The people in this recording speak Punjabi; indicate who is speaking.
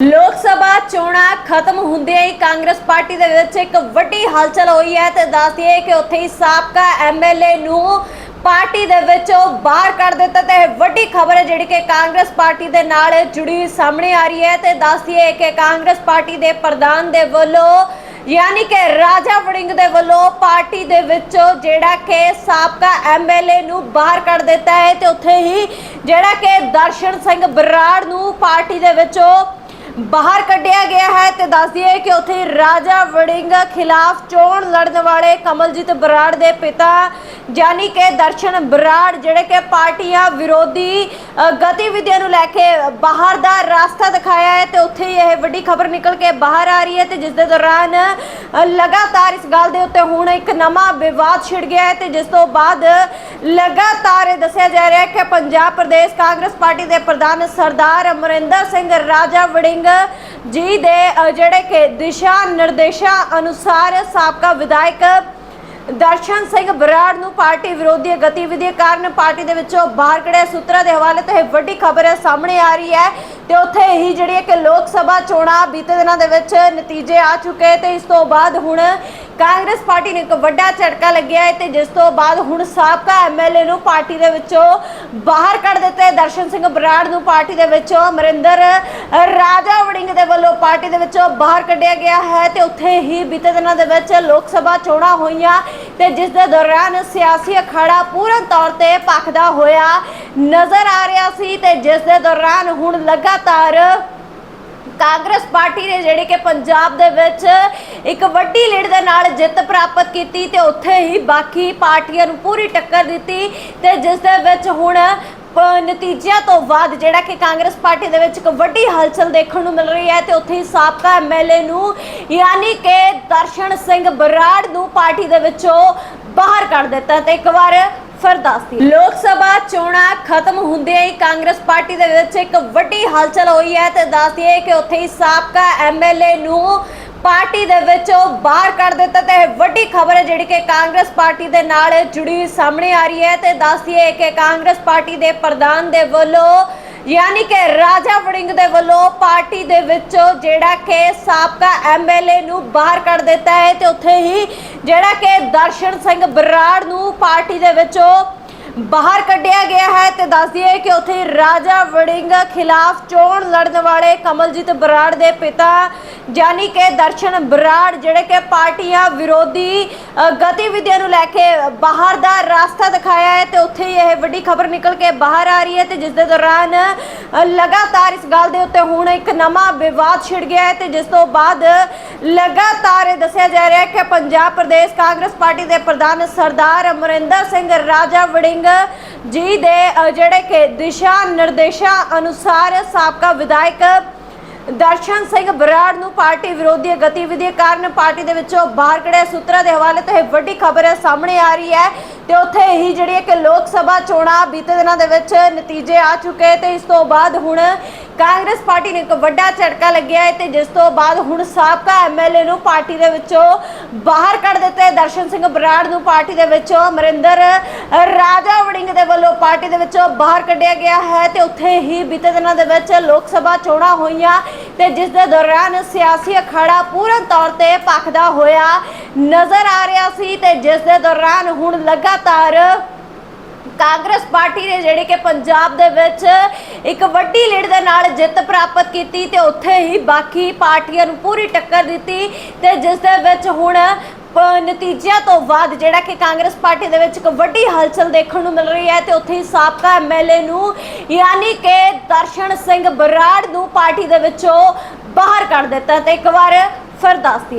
Speaker 1: ਲੋਕ ਸਭਾ ਚੋਣਾਂ ਖਤਮ ਹੁੰਦਿਆਂ ਹੀ ਕਾਂਗਰਸ ਪਾਰਟੀ ਦੇ ਵਿੱਚ ਇੱਕ ਵੱਡੀ ਹਲਚਲ ਹੋਈ ਹੈ ਤੇ ਦੱਸ ਦਈਏ ਕਿ ਉੱਥੇ ਹੀ ਸਾਬਕਾ ਐਮਐਲਏ ਨੂੰ ਪਾਰਟੀ ਦੇ ਵਿੱਚੋਂ ਬਾਹਰ ਕੱਢ ਦਿੱਤਾ ਤੇ ਇਹ ਵੱਡੀ ਖਬਰ ਹੈ ਜਿਹੜੀ ਕਿ ਕਾਂਗਰਸ ਪਾਰਟੀ ਦੇ ਨਾਲ ਜੁੜੀ ਸਾਹਮਣੇ ਆ ਰਹੀ ਹੈ ਤੇ ਦੱਸ ਦਈਏ ਕਿ ਕਾਂਗਰਸ ਪਾਰਟੀ ਦੇ ਪ੍ਰਧਾਨ ਦੇ ਵੱਲੋਂ ਯਾਨੀ ਕਿ ਰਾਜਾ ਵੜਿੰਗ ਦੇ ਵੱਲੋਂ ਪਾਰਟੀ ਦੇ ਵਿੱਚੋਂ ਜਿਹੜਾ ਕਿ ਸਾਬਕਾ ਐਮਐਲਏ ਨੂੰ ਬਾਹਰ ਕੱਢ ਦਿੱਤਾ ਹੈ ਤੇ ਉੱਥੇ ਹੀ ਜਿਹੜਾ ਕਿ ਦਰਸ਼ਨ ਸਿੰਘ ਬਰਾੜ ਨੂੰ ਪਾਰਟੀ ਦੇ ਵਿੱਚੋਂ ਬਾਹਰ ਕੱਢਿਆ ਗਿਆ ਹੈ ਤੇ ਦੱਸ ਦਈਏ ਕਿ ਉੱਥੇ ਰਾਜਾ ਵੜਿੰਗ ਖਿਲਾਫ ਚੋਣ ਲੜਨ ਵਾਲੇ ਕਮਲਜੀਤ ਬਰਾੜ ਦੇ ਪਿਤਾ ਯਾਨੀ ਕਿ ਦਰਸ਼ਨ ਬਰਾੜ, ਜਿਹੜੇ ਕਿ ਪਾਰਟੀਆਂ ਵਿਰੋਧੀ ਗਤੀਵਿਧੀਆਂ ਨੂੰ ਲੈ ਕੇ ਬਾਹਰ ਦਾ ਰਸਤਾ ਦਿਖਾਇਆ ਹੈ ਤੇ ਉੱਥੇ ਇਹ ਵੱਡੀ ਖਬਰ ਨਿਕਲ ਕੇ ਬਾਹਰ ਆ ਰਹੀ ਹੈ ਤੇ ਜਿਸ ਦੇ ਦੌਰਾਨ ਲਗਾਤਾਰ ਇਸ ਗੱਲ ਦੇ ਉੱਤੇ ਹੁਣ ਇੱਕ ਨਵਾਂ ਵਿਵਾਦ ਛਿੜ ਗਿਆ ਹੈ ਤੇ ਜਿਸ ਤੋਂ ਬਾਅਦ ਲਗਾਤਾਰ ਇਹ ਦੱਸਿਆ ਜਾ ਰਿਹਾ ਹੈ ਕਿ ਪੰਜਾਬ ਪ੍ਰਦੇਸ਼ ਕਾਂਗਰਸ ਪਾਰਟੀ ਦੇ ਪ੍ਰਧਾਨ ਸਰਦਾਰ ਅਮਰਿੰਦਰ ਸਿੰਘ ਰਾਜਾ ਵੜਿੰਗ ਜੀ ਦੇ ਜਿਹੜੇ ਕਿ ਦਿਸ਼ਾ ਨਿਰਦੇਸ਼ਾਂ ਅਨੁਸਾਰ ਸਾਬਕਾ ਵਿਧਾਇਕ ਦਰਸ਼ਨ ਸਿੰਘ ਬਰਾੜ ਨੂੰ ਪਾਰਟੀ ਵਿਰੋਧੀ ਗਤੀਵਿਧੀਆਂ ਕਾਰਨ ਪਾਰਟੀ ਦੇ ਵਿੱਚੋਂ ਬਾਹਰ ਕੱਢਿਆ। ਸੂਤਰਾਂ ਦੇ ਹਵਾਲੇ ਤੋਂ ਇਹ ਵੱਡੀ ਖਬਰ ਹੈ ਸਾਹਮਣੇ ਆ ਰਹੀ ਹੈ ਤੇ ਉੱਥੇ ਹੀ ਜਿਹੜੀ ਹੈ ਕਿ ਲੋਕ ਸਭਾ ਚੋਣਾਂ ਬੀਤੇ ਦਿਨਾਂ ਦੇ ਵਿੱਚ ਨਤੀਜੇ ਆ ਚੁੱਕੇ ਤੇ ਇਸ ਤੋਂ ਬਾਅਦ ਹੁਣ ਕਾਂਗਰਸ ਪਾਰਟੀ ਨੂੰ ਇੱਕ ਵੱਡਾ ਝਟਕਾ ਲੱਗਿਆ ਹੈ ਤੇ ਜਿਸ ਤੋਂ ਬਾਅਦ ਹੁਣ ਸਾਬਕਾ ਐਮਐਲਏ ਨੂੰ ਪਾਰਟੀ ਦੇ ਵਿੱਚੋਂ ਬਾਹਰ ਕੱਢ ਦਿੱਤਾ। ਹੈ ਦਰਸ਼ਨ ਸਿੰਘ ਬਰਾੜ ਨੂੰ ਪਾਰਟੀ ਦੇ ਵਿੱਚੋਂ ਅਮਰਿੰਦਰ ਰਾਜਾ ਵੜਿੰਗ ਦੇ ਵੱਲੋਂ ਪਾਰਟੀ ਦੇ ਵਿੱਚੋਂ ਬਾਹਰ ਕੱਢਿਆ ਗਿਆ ਹੈ ਤੇ ਉੱਥੇ ਹੀ ਬੀਤੇ ਦਿਨਾਂ ਦੇ ਵਿੱਚ ਲੋਕ ਸਭਾ ਚੋਣਾਂ ਹੋਈਆਂ ਤੇ ਜਿਸ ਦੇ ਦੌਰਾਨ ਸਿਆਸੀ ਅਖਾੜਾ ਪੂਰਨ ਤੌਰ ਤੇ ਭਖਦਾ ਹੋਇਆ ਨਜ਼ਰ ਆ ਰਿਹਾ ਸੀ ਤੇ ਜਿਸ ਦੇ ਦੌਰਾਨ ਹੁਣ ਲਗਾਤਾਰ ਕਾਂਗਰਸ ਪਾਰਟੀ ਨੇ ਜਿਹੜੀ ਕਿ ਪੰਜਾਬ ਦੇ ਵਿੱਚ ਇੱਕ ਵੱਡੀ ਲੀਡ ਦੇ ਨਾਲ ਜਿੱਤ ਪ੍ਰਾਪਤ ਕੀਤੀ ਤੇ ਉੱਥੇ ਹੀ ਬਾਕੀ ਪਾਰਟੀਆਂ ਨੂੰ ਪੂਰੀ ਟੱਕਰ ਦਿੱਤੀ ਤੇ ਜਿਸ ਦੇ ਵਿੱਚ ਹੁਣ ਨਤੀਜਿਆਂ ਤੋਂ ਬਾਅਦ ਜਿਹੜਾ ਕਿ ਕਾਂਗਰਸ ਪਾਰਟੀ ਦੇ ਵਿੱਚ ਇੱਕ ਵੱਡੀ ਹਲਚਲ ਦੇਖਣ ਨੂੰ ਮਿਲ ਰਹੀ ਹੈ ਤੇ ਉੱਥੇ ਹੀ ਸਾਬਕਾ ਐਮਐਲਏ ਨੂੰ ਯਾਨੀ ਕਿ ਦਰਸ਼ਨ ਸਿੰਘ ਬਰਾੜ ਨੂੰ ਪਾਰਟੀ ਦੇ ਵਿੱਚੋਂ ਬਾਹਰ ਕੱਢ ਦਿੱਤਾ ਤੇ ਇੱਕ ਵਾਰ ਫਿਰ ਦੱਸਦੀ ਲੋਕ ਸਭਾ ਚੋਣਾਂ ਖਤਮ ਹੁੰਦਿਆਂ ਹੀ ਕਾਂਗਰਸ ਪਾਰਟੀ ਦੇ ਵਿੱਚ ਇੱਕ ਵੱਡੀ ਹਲਚਲ ਹੋਈ ਹੈ ਤੇ ਦੱਸਦੀ ਹੈ ਕਿ ਉੱਥੇ ਹੀ ਸਾਬਕਾ ਐਮਐਲਏ ਨੂੰ ਪਾਰਟੀ ਦੇ ਵਿੱਚੋਂ ਬਾਹਰ ਕੱਢ ਦਿੱਤਾ ਤੇ ਇਹ ਵੱਡੀ ਖਬਰ ਹੈ ਜਿਹੜੀ ਕਿ ਕਾਂਗਰਸ ਪਾਰਟੀ ਦੇ ਨਾਲ ਜੁੜੀ ਸਾਹਮਣੇ ਆ ਰਹੀ ਹੈ ਤੇ ਦੱਸਦੀ ਹੈ ਕਿ ਕਾਂਗਰਸ ਪਾਰਟੀ ਦੇ ਪ੍ਰਧਾਨ ਦੇ ਵੱਲੋਂ ਯਾਨੀ ਕਿ ਰਾਜਾ ਵੜਿੰਗ ਦੇ ਵੱਲੋਂ ਪਾਰਟੀ ਦੇ ਵਿੱਚੋਂ ਜਿਹੜਾ ਕਿ ਸਾਬਕਾ ਐਮਐਲਏ ਨੂੰ ਬਾਹਰ ਕੱਢ ਦਿੱਤਾ ਹੈ ਤੇ ਉੱਥੇ ਹੀ ਜਿਹੜਾ ਕਿ ਦਰਸ਼ਨ ਸਿੰਘ ਬਰਾੜ ਨੂੰ ਪਾਰਟੀ ਦੇ ਵਿੱਚੋਂ ਬਾਹਰ ਕੱਢਿਆ ਗਿਆ ਹੈ ਤੇ ਦੱਸ ਦਈਏ ਕਿ ਉੱਥੇ ਰਾਜਾ ਵੜਿੰਗ ਖਿਲਾਫ ਚੋਣ ਲੜਨ ਵਾਲੇ ਕਮਲਜੀਤ ਬਰਾੜ ਦੇ ਪਿਤਾ, ਯਾਨੀ ਕਿ ਦਰਸ਼ਨ ਬਰਾੜ, ਜਿਹੜੇ ਕਿ ਪਾਰਟੀਆਂ ਵਿਰੋਧੀ ਗਤੀਵਿਧੀਆਂ ਨੂੰ ਲੈ ਕੇ ਬਾਹਰ ਦਾ ਰਸਤਾ ਦਿਖਾਇਆ ਹੈ ਤੇ ਉੱਥੇ ਇਹ ਵੱਡੀ ਖਬਰ ਨਿਕਲ ਕੇ ਬਾਹਰ ਆ ਰਹੀ ਹੈ ਤੇ ਜਿਸ ਦੇ ਦੌਰਾਨ ਲਗਾਤਾਰ ਇਸ ਗੱਲ ਦੇ ਉੱਤੇ ਹੁਣ ਇੱਕ ਨਵਾਂ ਵਿਵਾਦ ਛਿੜ ਗਿਆ ਹੈ ਤੇ ਜਿਸ ਤੋਂ ਬਾਅਦ ਲਗਾਤਾਰ ਇਹ ਦੱਸਿਆ ਜਾ ਰਿਹਾ ਹੈ ਕਿ ਪੰਜਾਬ ਪ੍ਰਦੇਸ਼ ਕਾਂਗਰਸ ਪਾਰਟੀ ਦੇ ਪ੍ਰਧਾਨ ਸਰਦਾਰ ਅਮਰਿੰਦਰ ਸਿੰਘ ਰਾਜਾ ਵੜਿੰਗ ਜੀ ਦੇ ਜਿਹੜੇ ਕਿ ਦਿਸ਼ਾ ਨਿਰਦੇਸ਼ਾਂ ਅਨੁਸਾਰ ਸਾਬਕਾ ਵਿਧਾਇਕ ਦਰਸ਼ਨ ਸਿੰਘ ਬਰਾੜ ਨੂੰ ਪਾਰਟੀ ਵਿਰੋਧੀ ਗਤੀਵਿਧੀਆਂ ਕਾਰਨ ਪਾਰਟੀ ਦੇ ਵਿੱਚੋਂ ਬਾਹਰ ਕੱਢਿਆ। ਸੂਤਰਾਂ ਦੇ ਹਵਾਲੇ ਤੋਂ ਇਹ ਵੱਡੀ ਖਬਰ ਹੈ ਸਾਹਮਣੇ ਆ ਰਹੀ ਹੈ ਤੇ ਉੱਥੇ ਹੀ ਜਿਹੜੀ ਹੈ ਕਿ ਲੋਕ ਸਭਾ ਚੋਣਾਂ ਬੀਤੇ ਦਿਨਾਂ ਦੇ ਵਿੱਚ ਨਤੀਜੇ ਆ ਚੁੱਕੇ ਤੇ ਇਸ ਤੋਂ ਬਾਅਦ ਹੁਣ ਕਾਂਗਰਸ ਪਾਰਟੀ ਨੂੰ ਇੱਕ ਵੱਡਾ ਝਟਕਾ ਲੱਗਿਆ ਹੈ ਤੇ ਜਿਸ ਤੋਂ ਬਾਅਦ ਹੁਣ ਸਾਬਕਾ ਐਮਐਲਏ ਨੂੰ ਪਾਰਟੀ ਦੇ ਵਿੱਚੋਂ ਬਾਹਰ ਕੱਢ ਦਿੱਤਾ। ਹੈ ਦਰਸ਼ਨ ਸਿੰਘ ਬਰਾੜ ਨੂੰ ਪਾਰਟੀ ਦੇ ਵਿੱਚੋਂ ਅਮਰਿੰਦਰ ਰਾਜਾ ਵੜਿੰਗ ਦੇ ਵੱਲੋਂ ਪਾਰਟੀ ਦੇ ਵਿੱਚੋਂ ਬਾਹਰ ਕੱਢਿਆ ਗਿਆ ਹੈ ਤੇ ਉੱਥੇ ਹੀ ਬੀਤੇ ਦਿਨਾਂ ਦੇ ਵਿੱਚ ਲੋਕ ਸਭਾ ਚੋਣਾਂ ਹੋਈਆਂ ਤੇ ਜਿਸ ਦੇ ਦੌਰਾਨ ਸਿਆਸੀ ਅਖਾੜਾ ਪੂਰਨ ਤੌਰ ਤੇ ਭਖਦਾ ਹੋਇਆ ਨਜ਼ਰ ਆ ਰਿਹਾ ਸੀ ਤੇ ਜਿਸ ਦੇ ਦੌਰਾਨ ਹੁਣ ਲਗਾਤਾਰ ਕਾਂਗਰਸ ਪਾਰਟੀ ਨੇ ਜਿਹੜੀ ਕਿ ਪੰਜਾਬ ਦੇ ਵਿੱਚ ਇੱਕ ਵੱਡੀ ਲੀਡ ਦੇ ਨਾਲ ਜਿੱਤ ਪ੍ਰਾਪਤ ਕੀਤੀ ਤੇ ਉੱਥੇ ਹੀ ਬਾਕੀ ਪਾਰਟੀਆਂ ਨੂੰ ਪੂਰੀ ਟੱਕਰ ਦਿੱਤੀ ਤੇ ਜਿਸ ਦੇ ਵਿੱਚ ਹੁਣ ਨਤੀਜਿਆਂ ਤੋਂ ਬਾਅਦ ਜਿਹੜਾ ਕਿ ਕਾਂਗਰਸ ਪਾਰਟੀ ਦੇ ਵਿੱਚ ਇੱਕ ਵੱਡੀ ਹਲਚਲ ਦੇਖਣ ਨੂੰ ਮਿਲ ਰਹੀ ਹੈ ਤੇ ਉੱਥੇ ਹੀ ਸਾਬਕਾ ਐਮਐਲਏ ਨੂੰ ਯਾਨੀ ਕਿ ਦਰਸ਼ਨ ਸਿੰਘ ਬਰਾੜ ਨੂੰ ਪਾਰਟੀ ਦੇ ਵਿੱਚੋਂ ਬਾਹਰ ਕੱਢ ਦਿੱਤਾ ਤੇ ਇੱਕ ਵਾਰ ਫਿਰ ਦੱਸਦੀ